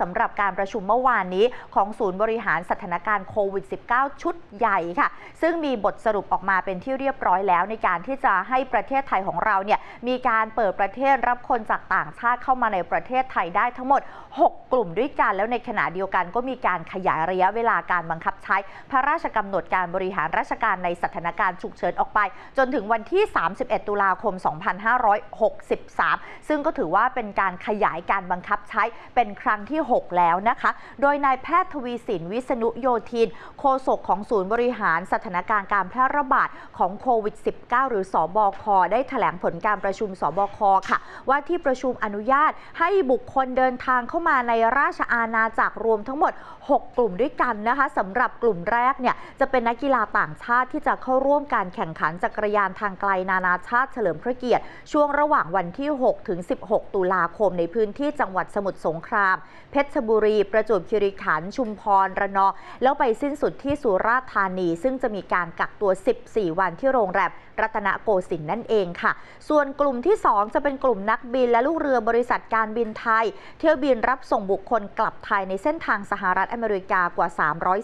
สำหรับการประชุมเมื่อวานนี้ของศูนย์บริหารสถานการณ์โควิด -19 ชุดใหญ่ค่ะ ซึ่งมีบทสรุปออกมาเป็นที่เรียบร้อยแล้วในการที่จะให้ประเทศไทยของเราเนี่ยมีการเปิดประเทศรับคนจากต่างชาติเข้ามาในประเทศไทยได้ทั้งหมด 6 กลุ่มด้วยกัน แล้วในขณะเดียวกันก็มีการขยายระยะเวลาการบังคับใช้ พระราชกำหนดการบริหารราชการในสถานการณ์ฉุกเฉินออกไป จนถึงวันที่ 31 ตุลาคม 2563 ซึ่งก็ถือว่าเป็นการขยายการบังคับใช้เป็นครั้งที่6 แล้วนะคะ โดยนายแพทย์ทวีสินวิษณุโยธิน โฆษกของศูนย์บริหารสถานการณ์การแพร่ระบาดของโควิด -19 หรือสอบค ได้แถลงผลการประชุมสบคค่ะ ว่าที่ประชุมอนุญาตให้บุคคลเดินทางเข้ามาในราชอาณาจักรรวมทั้งหมด 6 กลุ่มด้วยกันนะคะสำหรับกลุ่มแรกเนี่ยจะเป็นนักกีฬาต่างชาติที่จะเข้าร่วมการแข่งขันจักรยานทางไกลนานาชาติเฉลิมพระเกียรติ ช่วงระหว่างวันที่ 6 ถึง 16 ตุลาคมในพื้นที่จังหวัดสมุทรสงคราม เพเพชรบุรี ประจวบคีรีขันธ์ชุมพร ระนองแล้วไปสิ้นสุดที่สุราษฎร์ธานี ซึ่งจะมีการกักตัว 14 วันที่โรงแรมรัตนโกสินทร์นั่นเองค่ะ ส่วนกลุ่มที่ 2 จะเป็นกลุ่มนักบินและลูกเรือบริษัทการบินไทย เที่ยวบินรับส่งบุคคลกลับไทยในเส้นทางสหรัฐอเมริกากว่า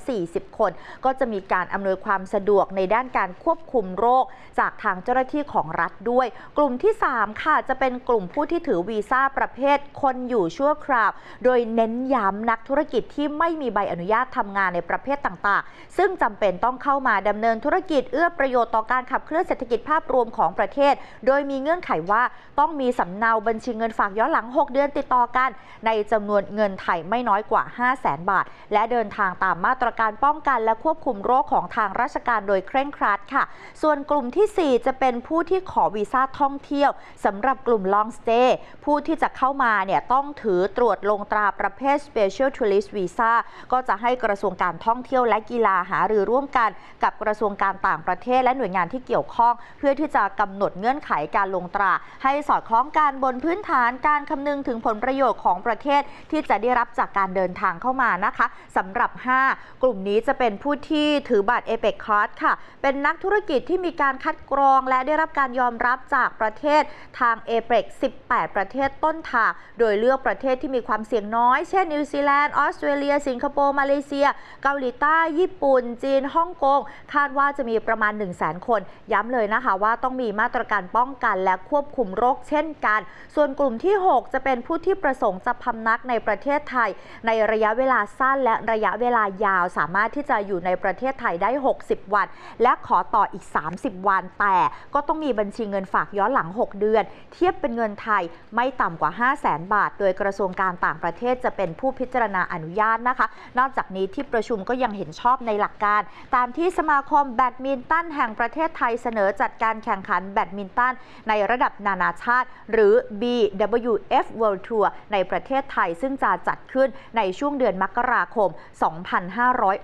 340 คน ก็จะมีการอำนวยความสะดวกในด้านการควบคุมโรค จากทางเจ้าหน้าที่ของรัฐด้วย กลุ่มที่ 3 ค่ะ จะเป็นกลุ่มผู้ที่ถือวีซ่าประเภทคนอยู่ชั่วคราว โดยเน้นย้ำนักธุรกิจที่ไม่มีใบอนุญาตทำงานในประเภทต่างๆ ซึ่งจำเป็นต้องเข้ามาดำเนินธุรกิจเอื้อประโยชน์ต่อการขับเคลื่อนเศรษฐกิจภาพรวมของประเทศ โดยมีเงื่อนไขว่าต้องมีสำเนาบัญชีเงินฝากย้อนหลัง 6 เดือนติดต่อกัน ในจำนวนเงินไทยไม่น้อยกว่า 5 0 0แสนบาท และเดินทางตามมาตรการป้องกันและควบคุมโรคของทางราชการโดยเคร่งครัดค่ะ ส่วนกลุ่มทีสี่4 จะเป็นผู้ที่ขอวีซ่าท่องเที่ยวสำหรับกลุ่ม long stay ผู้ที่จะเข้ามาเนี่ยต้องถือตรวจลงตราประเภท special tourist visa ก็จะให้กระทรวงการท่องเที่ยวและกีฬาหารือร่วมกันกับกระทรวงการต่างประเทศและหน่วยงานที่เกี่ยวข้อง เพื่อที่จะกำหนดเงื่อนไขการลงตรา ให้สอดคล้องกันบนพื้นฐานการคำนึงถึงผลประโยชน์ของประเทศที่จะได้รับจากการเดินทางเข้ามานะคะสำหรับ 5 กลุ่มนี้จะเป็นผู้ที่ถือบัตร APEC Card ค่ะ เป็นนักธุรกิจที่มีการคัดกรองและได้รับการยอมรับจากประเทศทาง APEC 18 ประเทศต้นทางโดยเลือกประเทศที่มีความเสี่ยงน้อยเช่นนิวซีแลนด์ ออสเตรเลีย สิงคโปร์ มาเลเซีย เกาหลีใต้ ญี่ปุ่น จีน ฮ่องกง คาดว่าจะมีประมาณ 1 0 0 0 0แคน ย้ำเลยนะคะว่าต้องมีมาตรการป้องกันและควบคุมโรคเช่นกัน ส่วนกลุ่มที่ 6 จะเป็นผู้ที่ประสงค์จะพำนักในประเทศไทย ในระยะเวลาสั้นและระยะเวลายาว สามารถที่จะอยู่ในประเทศไทยได้ 60 วัน และขอต่ออีก 30 วัน แต่ก็ต้องมีบัญชีเงินฝากย้อนหลัง 6 เดือน เทียบเป็นเงินไทยไม่ต่ำกว่า 5 0 0แสนบาท โดยกระทรวงการต่างประเทศจะเป็นผู้พิจารณาอนุญาตนะคะ นอกจากนี้ที่ประชุมก็ยังเห็นชอบในหลักการ ตามที่สมาคมแบดมินตันแห่งประเทศไทยเสนอจัดการแข่งขันแบดมินตันในระดับนานาชาติ หรือ BWF World Tour ในประเทศไทยซึ่งจะจัดขึ้นในช่วงเดือนมกราคม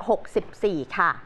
2564 ค่ะ